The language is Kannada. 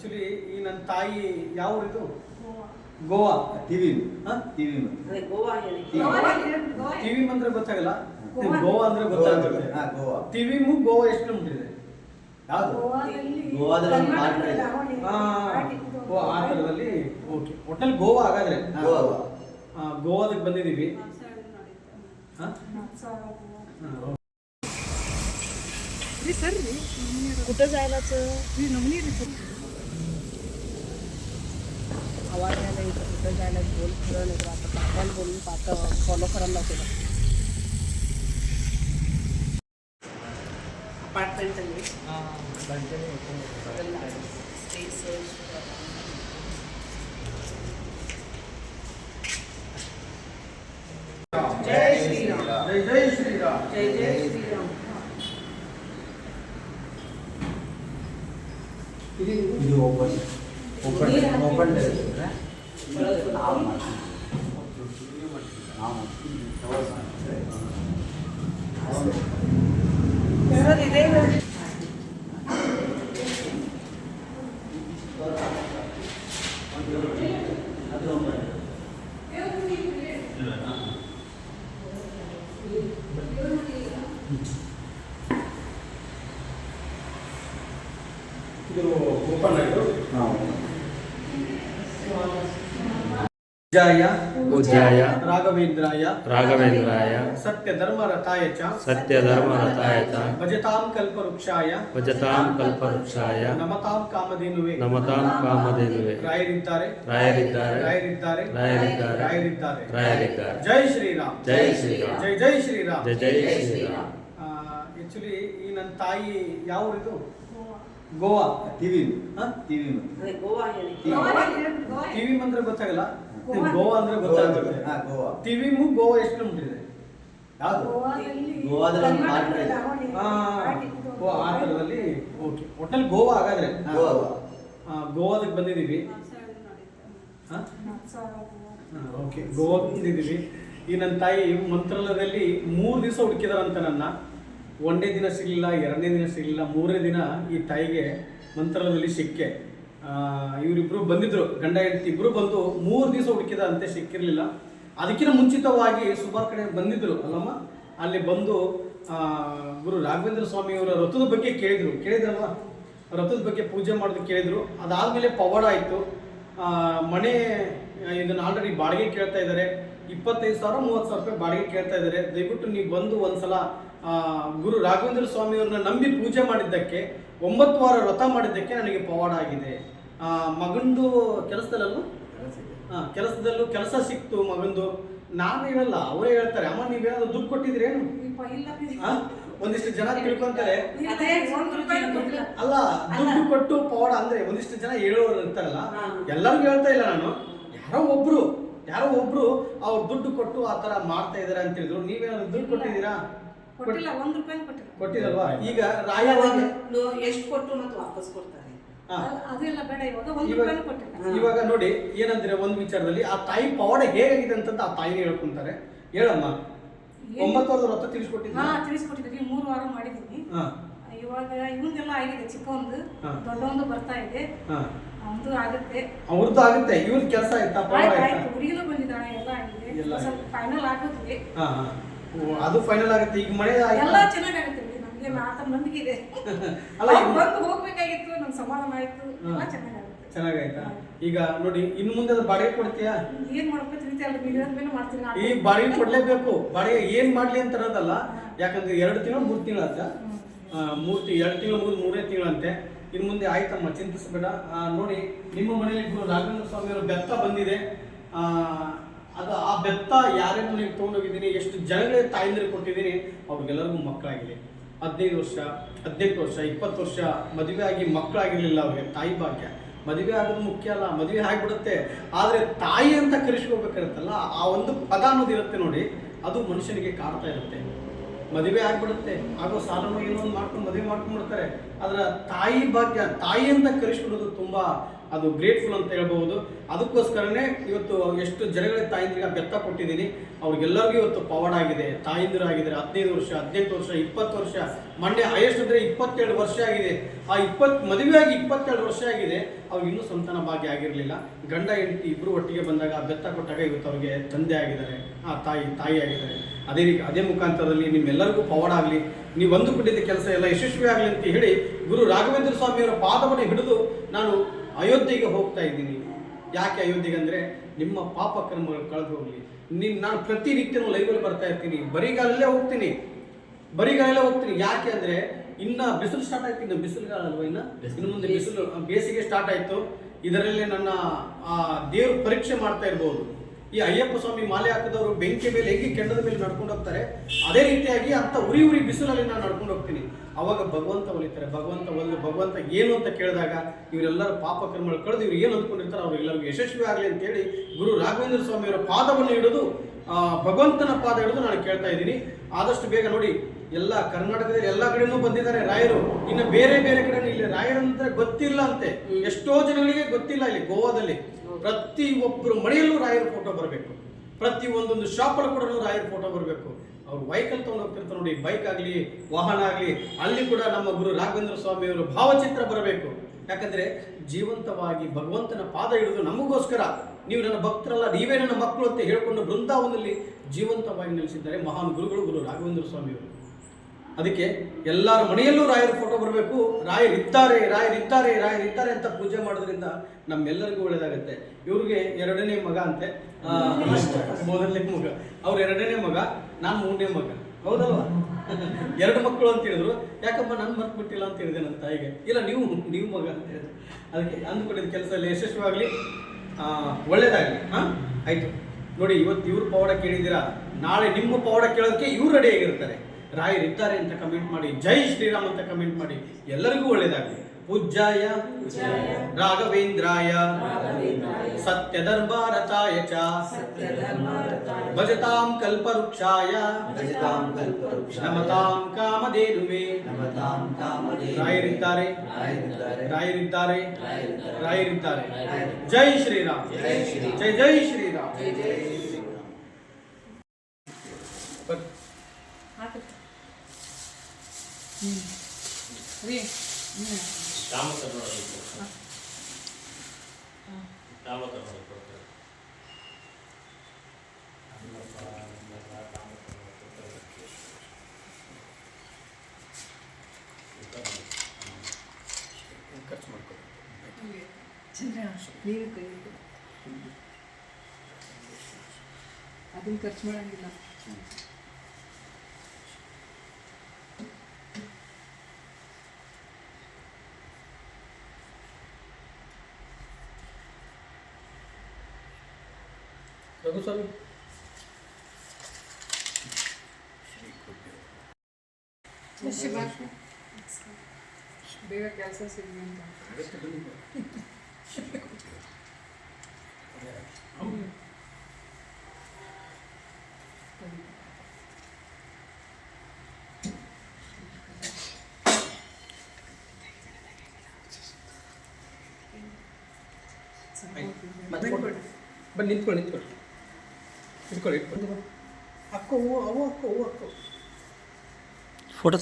ಆಕ್ಚುಲಿ ಈ ನನ್ನ ತಾಯಿ ಯಾವ ಊರಿದು ಗೋವಾ ಟಿವಿ ಹಾ? ಟಿವಿ ಅದೇ ಗೋವಾ ಹೇಳಿ ಟಿವಿ ಅಂದ್ರೆ ಗೊತ್ತಾಗಲ್ಲ ಗೋವಾ. ಗೋವಾ ಅಂದ್ರೆ ಗೊತ್ತಾಗುತ್ತೆ ಹಾ ಗೋವಾ ಟಿವಿಮು ಗೋವಾ ಎಷ್ಟು ಕಿಲೋಮೀಟರ್ ಇದೆ ಯಾವುದು ಗೋವಾದಲ್ಲಿ ಒಂದು ಮಾತ್ರ ಇದೆ. ಆ, ಓ ಆ ಥರದಲ್ಲಿ ಓಕೆ ಒಟ್ಟಲ್ಲಿ ಗೋವಾ ಹಾಗಾದ್ರೆ ಹಾ, ಗೋವಾ ಆ, ಗೋವಾದಕ್ಕೆ ಬಂದಿದ್ದೀವಿ ಹಾ? ಹಾ, ಓಕೆ. कुठं जायलाच आवाज पुढे जायला गोल खरं नाही तर आता पापाला बोलून पाता फॉलो करायला लागतो जय श्री राम जय जय श्री राम जय जय श्री राम ఇది ఓపెన్ ఓపెన్ ఓపెన్ లేదు ಶ್ರೀರಾಮ್ ಇದು ಓಪನ್ ಓಪನ್ ಓಪನ್ ಸರ್ ಇದೇ ಇದು ಓಪನ್ ಆಯಿತು ಹಾಂ ಜಾಯ ಪೂಜ್ಯಾಯ ರಾಘವೇಂದ್ರಾಯ ರಾಘವೇಂದ್ರಾಯ ಸತ್ಯ ಧರ್ಮ ರಥಾಯ ಚ ಸತ್ಯಧರ್ಮರತಾಯ ಚ ಭಜತಾಂ ಕಲ್ಪವೃಕ್ಷಾಯ ಭಜತಾಂ ಕಲ್ಪವೃಕ್ಷಾಯ ನಮತಾಂ ಕಾಮಧೇನುವೆ ನಮತಾಂ ಕಾಮಧೇನುವೆ ರಾಯರಿದ್ದಾರೆ ರಾಯರಿದ್ದಾರೆ ರಾಯರಿದ್ದಾರೆ ರಾಯರಿದ್ದಾರೆ ರಾಯರಿದ್ದಾರೆ. ರಾಯರಿದ್ದಾರೆ. ಜೈ ಶ್ರೀರಾಮ್. ಜೈ ಶ್ರೀರಾಮ್. ಜೈ ಜೈ ಶ್ರೀರಾಮ್. ಜೈ ಜೈ ಶ್ರೀರಾಮ್. ಆಕ್ಚುಲಿ ಈ ನನ್ನ ತಾಯಿ ಯಾವ ಊರಿದು ಗೋವಾ. ಟಿವಿ. ಹಾ? ಟಿವಿ. ಟಿವಿ. ಅಂದ್ರೆ ಗೊತ್ತಾಗಲ್ಲ? ಗೋವಾ ಅಂದ್ರೆ ಗೊತ್ತಾಗುತ್ತೆ. ಹಾ ಗೋವಾ. ತಿವಿಮು ಗೋವಾ ಎಷ್ಟು ಕಿಲೋಮೀಟರ್ ಇದೆ ಯಾವುದು? ಗೋವಾದಲ್ಲಿ ಒಂದು ಮಾತ್ರ ಇದೆ. ಆ, ಓ ಆ ಥರದಲ್ಲಿ ಓಕೆ ಒಟ್ಟಲ್ಲಿ ಗೋವಾ ಹಾಗಾದ್ರೆ. ಹಾ, ಗೋವಾ ಆ, ಗೋವಾದಕ್ಕೆ ಬಂದಿದ್ದೀವಿ. ಹಾ? ಹಾ, ಓಕೆ ಗೋವಾಕ್ಕೆ ಬಂದಿದ್ದೀವಿ. ಈ ನನ್ನ ತಾಯಿ ಮಂತ್ರಾಲಯದಲ್ಲಿ ಮೂರು ದಿವಸ ಹುಡುಕಿದಾರಂತ ನನ್ನ. ಒಂದೇ ದಿನ ಸಿಗಲಿಲ್ಲ ಎರಡನೇ ದಿನ ಸಿಗಲಿಲ್ಲ ಮೂರನೇ ದಿನ ಈ ತಾಯಿಗೆ ಮಂತ್ರಾಲಯದಲ್ಲಿ ಸಿಕ್ಕೆ. ಆ, ಇವರಿಬ್ರು ಬಂದಿದ್ರು. ಗಂಡ ಹೆಂಡತಿ ಇಬ್ರು ಬಂದು ಮೂರು ದಿವಸ ಹುಡುಕಿದ ಅಂತೆ ಸಿಕ್ಕಿರಲಿಲ್ಲ. ಅದಕ್ಕಿಂತ ಮುಂಚಿತವಾಗಿ ಸುಮಾರು ಕಡೆ ಬಂದಿದ್ರು ಅಲ್ಲಮ್ಮ? ಅಲ್ಲಿ ಬಂದು ಗುರು ರಾಘವೇಂದ್ರ ಸ್ವಾಮಿಯವರ ರಥದ ಬಗ್ಗೆ ಕೇಳಿದ್ರು. ಕೇಳಿದ್ರಲ್ಲ ರಥದ ಬಗ್ಗೆ ಪೂಜೆ ಮಾಡೋದು ಕೇಳಿದ್ರು. ಅದಾದ್ಮೇಲೆ ಪವಾಡ ಆಯಿತು. ಮನೆ ಇದನ್ನು ಆಲ್ರೆಡಿ ಬಾಡಿಗೆ ಕೇಳ್ತಾ ಇದ್ದಾರೆ. ಇಪ್ಪತ್ತೈದು ಸಾವಿರ ಮೂವತ್ತು ಸಾವಿರ ರೂಪಾಯಿ ಬಾಡಿಗೆ ಕೇಳ್ತಾ ಇದ್ದಾರೆ. ದಯವಿಟ್ಟು ನೀವು ಬಂದು ಒಂದ್ಸಲ ಆ, ಗುರು ರಾಘವೇಂದ್ರ ಸ್ವಾಮಿಯವ್ರನ್ನ ನಂಬಿ ಪೂಜೆ ಮಾಡಿದ್ದಕ್ಕೆ ಒಂಬತ್ತು ವಾರ ವ್ರತ ಮಾಡಿದ್ದಕ್ಕೆ ನನಗೆ ಪವಾಡ ಆಗಿದೆ. ಆ, ಮಗಂದು ಕೆಲಸದಲ್ಲೂ ಹಾಂ ಕೆಲಸದಲ್ಲೂ ಕೆಲಸ ಸಿಕ್ತು ಮಗಂದು. ನಾನು ಹೇಳಲ್ಲ ಅವರೇ ಹೇಳ್ತಾರೆ ಅಮ್ಮ ನೀವೇನಾದ್ರು ದುಡ್ಡು ಕೊಟ್ಟಿದ್ರೇನು ಏನು? ಒಂದಿಷ್ಟು ಜನ ತಿಳ್ಕೊಂತಾರೆ. ಅಲ್ಲ ದುಡ್ಡು ಕೊಟ್ಟು ಪವಾಡ ಅಂದ್ರೆ ಒಂದಿಷ್ಟು ಜನ ಹೇಳೋರು ಇರ್ತಾರಲ್ಲ. ಎಲ್ಲರಿಗೂ ಹೇಳ್ತಾ ಇಲ್ಲ ನಾನು. ಯಾರೋ ಒಬ್ರು ಯಾರೋ ಒಬ್ರು ಅವ್ರು ದುಡ್ಡು ಕೊಟ್ಟು ಆ ತರ ಮಾಡ್ತಾ ಇದಾರೆ ಅಂತ ಹೇಳಿದ್ರು. ನೀವೇನಾದ್ರು ದುಡ್ಡು ಕೊಟ್ಟಿದ್ದೀರಾ? ಕೊಟ್ಟಿಲ್ಲ ಒಂದು ರೂಪಾಯಿ ಕೊಟ್ಟಿಲ್ಲ. ಕೊಟ್ಟಿರಲ್ವಾ ಈಗ ರಾಯವಾಗಿ ಎಷ್ಟು ಕೊಟ್ಟು ಮತ್ತೆ ವಾಪಸ್ ಕೊಡ್ತಾರೆ. ಅದೆಲ್ಲ ಬೇಡ ಇವಾಗ ಒಂದ್ ರೂಪಾಯಿ ಕೊಟ್ಟಿಲ್ಲ. ಇವಾಗ ನೋಡಿ ಏನಂದ್ರೆ ಒಂದು ವಿಚಾರದಲ್ಲಿ ಆ ತಾಯಿ ಪವಾಡ ಹೇಗಾಗಿದೆ ಅಂತ ಆ ತಾಯಿ ಹೇಳ್ಕೊಂತಾರೆ. ಹೇಳಮ್ಮ ಒಂಬತ್ತು ವರ್ಷದ ವ್ರತ ಹಾ ತಿಳಿಸ್ಕೊಟ್ಟಿದ್ದೀನಿ ಮೂರು ವಾರ ಮಾಡಿದೀನಿ ಹಾ. ಇವಾಗ ಇವಂದೆಲ್ಲ ಆಗಿದೆ ಚಿಕ್ಕವಂದು. ಹಾ. ದೊಡ್ಡವಂದು ಬರ್ತಾ ಇದೆ. ಹಾ. ಅವಂದು ಆಗುತ್ತೆ. ಅವ್ರದ್ದು ಆಗುತ್ತೆ ಇವ್ರ ಕೆಲಸ ಆಯ್ತಾ? ಪವಾಡ ಆಯ್ತಾ ಆಯ್ತು? ಹುಡುಗಿನೂ ಬಂದಿದ್ದಾಳೆ ಎಲ್ಲ ಆಗಿದೆ. ಸ್ವಲ್ಪ ಫೈನಲ್ ಆಗುತ್ತೆ ಹಾ ಹಾ. ಓ, ಅದು ಫೈನಲ್ ಆಗುತ್ತೆ ಈಗ ಮಳೆ ಎಲ್ಲ ಚೆನ್ನಾಗಾಗುತ್ತೆ ನಮಗೆ ನಮ್ಗೆ ಆತ ನಂಬಿಕೆ ಇದೆ ಅಲ್ಲ, ಬಂದು ಹೋಗ್ಬೇಕಾಗಿತ್ತು ನಮ್ಗೆ ಸಮಾಧಾನ ಆಯ್ತು ಎಲ್ಲ ಹಾ. ಚೆನ್ನಾಗಾಗುತ್ತೆ. ಚೆನ್ನಾಗಾಯ್ತಾ? ಈಗ ನೋಡಿ ಇನ್ನು ಮುಂದೆ ಅದು ಬಾಡಿಗೆ ಕೊಡ್ತೀಯಾ? ಏನ್ ಮಾಡ್ಬೇಕು ರೀತಿ ನೀವು ಹೇಳಿದ್ಮೇಲೆ ಮಾಡ್ತೀನಿ. ಈ ಬಾಡಿಗೆ ಕೊಡ್ಲೇಬೇಕು. ಬಾಡಿಗೆ ಏನ್ ಮಾಡ್ಲಿ ಅಂತ ಅನ್ನೋದಲ್ಲ ಯಾಕಂದ್ರೆ ಎರಡು ತಿಂಗಳು ಮೂರು ತಿಂಗಳು ಆತ ಮೂರು ಎರಡು ತಿಂಗಳು ಮುಗಿದು ಮೂರನೇ ತಿಂಗಳಂತೆ. ಇನ್ನು ಮುಂದೆ ಆಯ್ತಮ್ಮ ಚಿಂತಿಸಬೇಡ. ನೋಡಿ ನಿಮ್ಮ ಮನೆಯಲ್ಲಿ ಗುರು ರಾಘವೇಂದ್ರ ಸ್ವಾಮಿಯವರ ಬೆತ್ತ ಬಂದಿದೆ. ಆ, ಅದು ಆ ಬೆತ್ತ ಯಾರ್ಯಾರು ನೀವು ತೊಗೊಂಡೋಗಿದ್ದೀನಿ, ಎಷ್ಟು ಜನಗಳಿಗೆ ತಾಯಂದಿರಿಗೆ ಕೊಟ್ಟಿದ್ದೀನಿ, ಅವ್ರಿಗೆಲ್ಲರಿಗೂ ಮಕ್ಕಳಾಗಿದೆ ಹದಿನೈದು ವರ್ಷ, ಹದಿನೆಂಟು ವರ್ಷ, ಇಪ್ಪತ್ತು ವರ್ಷ ಮದುವೆ ಆಗಿ ಮಕ್ಕಳಾಗಿರಲಿಲ್ಲ ಅವ್ರಿಗೆ, ತಾಯಿ ಭಾಗ್ಯ. ಮದುವೆ ಆಗೋದು ಮುಖ್ಯ ಅಲ್ಲ, ಮದುವೆ ಆಗಿಬಿಡುತ್ತೆ. ಆದರೆ ತಾಯಿ ಅಂತ ಕರೆಸ್ಕೋಬೇಕಿರುತ್ತಲ್ಲ ಆ ಒಂದು ಪದ ಅನ್ನೋದು ಇರುತ್ತೆ ನೋಡಿ, ಅದು ಮನುಷ್ಯನಿಗೆ ಕಾಡ್ತಾ ಇರುತ್ತೆ. ಮದುವೆ ಆಗಿಬಿಡುತ್ತೆ, ಆಗೋ ಸಾಲನೂ ಏನೋ ಒಂದು ಮಾಡ್ಕೊಂಡು ಮದುವೆ ಮಾಡ್ಕೊಂಡ್ಬಿಡ್ತಾರೆ. ಆದರೆ ತಾಯಿ ಭಾಗ್ಯ, ತಾಯಿ ಅಂತ ಕರೆಸ್ಬಿಡೋದು ತುಂಬಾ ಅದು ಗ್ರೇಟ್ಫುಲ್ ಅಂತ ಹೇಳ್ಬಹುದು. ಅದಕ್ಕೋಸ್ಕರನೇ ಇವತ್ತು ಎಷ್ಟು ಜನಗಳ ತಾಯಿಂದ್ರಿಗೆ ಬೆತ್ತ ಕೊಟ್ಟಿದ್ದೀನಿ. ಅವ್ರಿಗೆಲ್ಲರಿಗೂ ಇವತ್ತು ಪವಾಡ ಆಗಿದೆ. ತಾಯಿಂದಿರು ಆಗಿದ್ದಾರೆ. ಹದಿನೈದು ವರ್ಷ, ಹದಿನೆಂಟು ವರ್ಷ, ಇಪ್ಪತ್ತು ವರ್ಷ, ಮೊನ್ನೆ ಹೈಯೆಸ್ಟ್ ಅಂದ್ರೆ ಇಪ್ಪತ್ತೆರಡು ವರ್ಷ ಆಗಿದೆ. ಆ ಇಪ್ಪತ್ತು, ಮದುವೆಯಾಗಿ ಇಪ್ಪತ್ತೆರಡು ವರ್ಷ ಆಗಿದೆ. ಅವ್ರಿಗೆ ಇನ್ನೂ ಸಂತಾನ ಭಾಗ್ಯ ಆಗಿರಲಿಲ್ಲ. ಗಂಡ, ಹೆಂಡತಿ ಇಬ್ಬರು ಒಟ್ಟಿಗೆ ಬಂದಾಗ ಬೆತ್ತ ಕೊಟ್ಟಾಗ ಇವತ್ತು ಅವ್ರಿಗೆ ತಂದೆ ಆಗಿದ್ದಾರೆ. ಆ ತಾಯಿ ತಾಯಿ ಆಗಿದ್ದಾರೆ. ಅದೇ ರೀತಿ, ಅದೇ ಮುಖಾಂತರದಲ್ಲಿ ನಿಮ್ಮೆಲ್ಲರಿಗೂ ಪವಾಡ ಆಗಲಿ. ನೀವು ಒಂದು ಕೊಟ್ಟಿದ್ದ ಕೆಲಸ ಎಲ್ಲ ಯಶಸ್ವಿ ಆಗಲಿ ಅಂತ ಹೇಳಿ ಗುರು ರಾಘವೇಂದ್ರ ಸ್ವಾಮಿಯವರ ಪಾದವನ್ನು ಹಿಡಿದು ನಾನು ಅಯೋಧ್ಯೆಗೆ ಹೋಗ್ತಾ ಇದ್ದೀನಿ. ಯಾಕೆ ಅಯೋಧ್ಯೆಗೆ ಅಂದರೆ ನಿಮ್ಮ ಪಾಪ ಕರ್ಮಗಳು ಕಳೆದು ಹೋಗಲಿ. ನಿನ್ ನಾನು ಪ್ರತಿನಿತ್ಯನೂ ಲೈವಲ್ಲಿ ಬರ್ತಾ ಇರ್ತೀನಿ. ಬರಿಗಾಲಲ್ಲೇ ಹೋಗ್ತೀನಿ. ಬರಿಗಾಲಲ್ಲೇ ಹೋಗ್ತೀನಿ. ಯಾಕೆ ಅಂದರೆ ಇನ್ನ ಬಿಸಿಲು ಸ್ಟಾರ್ಟ್ ಆಯ್ತು. ಇನ್ನು ಬಿಸಿಲುಗಾಲಲ್ವ ಇನ್ನ? ಇನ್ನು ಮುಂದೆ ಬಿಸಿಲು ಬೇಸಿಗೆ ಸ್ಟಾರ್ಟ್ ಆಯಿತು. ಇದರಲ್ಲೇ ನನ್ನ ಆ ದೇವ್ರ ಪರೀಕ್ಷೆ ಮಾಡ್ತಾ ಇರ್ಬೋದು. ಈ ಅಯ್ಯಪ್ಪ ಸ್ವಾಮಿ ಮಾಲೆ ಹಾಕಿದವರು ಬೆಂಕಿ ಮೇಲೆ ಹೆಂಗೆ ಕೆಂಡದ ಮೇಲೆ ನಡ್ಕೊಂಡು ಹೋಗ್ತಾರೆ? ಅದೇ ರೀತಿಯಾಗಿ ಅಂತ ಉರಿ ಉರಿ ಬಿಸಿಲಲ್ಲಿ ನಾನು ನಡ್ಕೊಂಡು ಹೋಗ್ತೀನಿ. ಅವಾಗ ಭಗವಂತ ಒಲಿತಾರೆ. ಭಗವಂತ ಒಲಿದು ಭಗವಂತ ಏನು ಅಂತ ಕೇಳಿದಾಗ ಇವರೆಲ್ಲರ ಪಾಪ ಕರ್ಮಗಳು ಕಳೆದು ಇವ್ರು ಏನು ಅಂದ್ಕೊಂಡಿರ್ತಾರೆ ಅವ್ರಿಗೆಲ್ಲರಿಗೂ ಯಶಸ್ವಿ ಆಗಲಿ ಅಂತ ಹೇಳಿ ಗುರು ರಾಘವೇಂದ್ರ ಸ್ವಾಮಿಯವರ ಪಾದವನ್ನು ಹಿಡಿದು ಭಗವಂತನ ಪಾದ ಹಿಡಿದು ನಾನು ಕೇಳ್ತಾ ಇದ್ದೀನಿ. ಆದಷ್ಟು ಬೇಗ ನೋಡಿ ಎಲ್ಲ ಕರ್ನಾಟಕದಲ್ಲಿ ಎಲ್ಲ ಕಡೆನೂ ಬಂದಿದ್ದಾರೆ ರಾಯರು. ಇನ್ನು ಬೇರೆ ಬೇರೆ ಕಡೆ ಇಲ್ಲಿ ರಾಯರಂತ ಗೊತ್ತಿಲ್ಲ ಅಂತೆ ಎಷ್ಟೋ ಜನಗಳಿಗೆ ಗೊತ್ತಿಲ್ಲ ಇಲ್ಲಿ ಗೋವಾದಲ್ಲಿ. ಪ್ರತಿ ಒಬ್ಬರು ಮನೆಯಲ್ಲೂ ರಾಯರ ಫೋಟೋ ಬರಬೇಕು. ಪ್ರತಿ ಒಂದೊಂದು ಶಾಪಲ್ಲಿ ಕೂಡ ರಾಯರ ಫೋಟೋ ಬರಬೇಕು. ಅವ್ರು ಬೈಕಲ್ಲಿ ತಗೊಂಡು ಹೋಗ್ತಿರ್ತಾರೆ ನೋಡಿ ಬೈಕ್ ಆಗಲಿ, ವಾಹನ ಆಗಲಿ, ಅಲ್ಲಿ ಕೂಡ ನಮ್ಮ ಗುರು ರಾಘವೇಂದ್ರ ಸ್ವಾಮಿಯವರು ಭಾವಚಿತ್ರ ಬರಬೇಕು. ಯಾಕಂದ್ರೆ ಜೀವಂತವಾಗಿ ಭಗವಂತನ ಪಾದ ಹಿಡಿದು ನಮಗೋಸ್ಕರ ನೀವು ನನ್ನ ಭಕ್ತರಲ್ಲ, ನೀವೇ ನನ್ನ ಮಕ್ಕಳು ಅಂತ ಹೇಳ್ಕೊಂಡು ಬೃಂದಾವನದಲ್ಲಿ ಜೀವಂತವಾಗಿ ನೆಲೆಸಿದ್ದಾರೆ ಮಹಾನ್ ಗುರುಗಳು ಗುರು ರಾಘವೇಂದ್ರ ಸ್ವಾಮಿಯವರು ಅದಕ್ಕೆ ಎಲ್ಲರ ಮನೆಯಲ್ಲೂ ರಾಯರ ಫೋಟೋ ಬರಬೇಕು. ರಾಯರಿದ್ದಾರೆ ರಾಯರಿದ್ದಾರೆ ರಾಯರಿದ್ದಾರೆ ಅಂತ ಪೂಜೆ ಮಾಡೋದ್ರಿಂದ ನಮ್ಮೆಲ್ಲರಿಗೂ ಒಳ್ಳೇದಾಗುತ್ತೆ. ಇವ್ರಿಗೆ ಎರಡನೇ ಮಗ ಅಂತೆ. ಮೊದಲನೇ ಮಗ. ಅವ್ರ ಎರಡನೇ ಮಗ, ನಾನು ಮೂರನೇ ಮಗ. ಹೌದಲ್ವಾ? ಎರಡು ಮಕ್ಕಳು ಅಂತ ಹೇಳಿದ್ರು. ಯಾಕಪ್ಪ ನನ್ ಮರ್ತ್ಬಿಟ್ಟಿಲ್ಲ ಅಂತ ಹೇಳಿದೆ ನನ್ನ ತಾಯಿಗೆ. ಇಲ್ಲ, ನೀವು ನೀವು ಮಗ ಅಂತ ಹೇಳಿದ್ರು. ಅದಕ್ಕೆ ಅಂದ್ಕೊಂಡಿದ್ದ ಕೆಲಸದಲ್ಲಿ ಯಶಸ್ವಿಯಾಗಲಿ ಒಳ್ಳೇದಾಗಲಿ. ಹಾಂ? ಆಯ್ತು. ನೋಡಿ, ಇವತ್ತು ಇವ್ರ ಪವಾಡ ಕೇಳಿದ್ದೀರಾ? ನಾಳೆ ನಿಮ್ಮ ಪವಾಡ ಕೇಳೋದಕ್ಕೆ ಇವ್ರು ರೆಡಿ ಆಗಿರ್ತಾರೆ. ರಾಯರಿದ್ದಾರೆ ಅಂತ ಕಮೆಂಟ್ ಮಾಡಿ ಜೈ ಶ್ರೀರಾಮ್ ಅಂತ ಕಮೆಂಟ್ ಮಾಡಿ ಎಲ್ಲರಿಗೂ ಒಳ್ಳೇದಾಗಲಿ. ಪೂಜ್ಯಾಯ ರಾಘವೇಂದ್ರಾಯ. ಸತ್ಯಧರ್ಮಾರತಾಯ ಚ. ಭಜತಾಂ ಕಲ್ಪವೃಕ್ಷಾಯ. ನಮತಾಂ ಕಾಮಧೇನುವೆ ರಾಯರಿದ್ದಾರೆ. ರಾಯರಿದ್ದಾರೆ. ರಾಯರಿದ್ದಾರೆ. ಜೈ ಶ್ರೀರಾಮ್. ಜೈ ಜೈ ಶ್ರೀರಾಮ್. ಜೈ ಶ್ರೀರಾಮ್. ಜೈ ಜೈ ಶ್ರೀರಾಮ್. ಶ್ರೀರಾಮ್. ಬರ್- ರೀ ಕೊಡ್ತಾರೆ. ಖರ್ಚು ಮಾಡ್ಕೊ ನೀರು ಕೈ ಅದನ್ನ ಖರ್ಚು ಮಾಡಂಗಿಲ್ಲ. ರಘುಸ್ವಾಮಿ ಬೇಗ ಕೆಲಸ ಸಿಗಲಿ ಅಂತ ಮತ್ತೆ ಕೊಡು. ಬನ್ನಿ ನಿಂತ್ಕೊಳ್ಳಿ ನಿಂತ್ಕೊಳ್ಳಿ ಇಟ್ಕೊಳ್ಳಿ ಅಕ್ಕ ಹೂವು ಅವು ಅಕ್ಕ ಹೂವು. ಅಕ್ಕ ಫೋಟೋ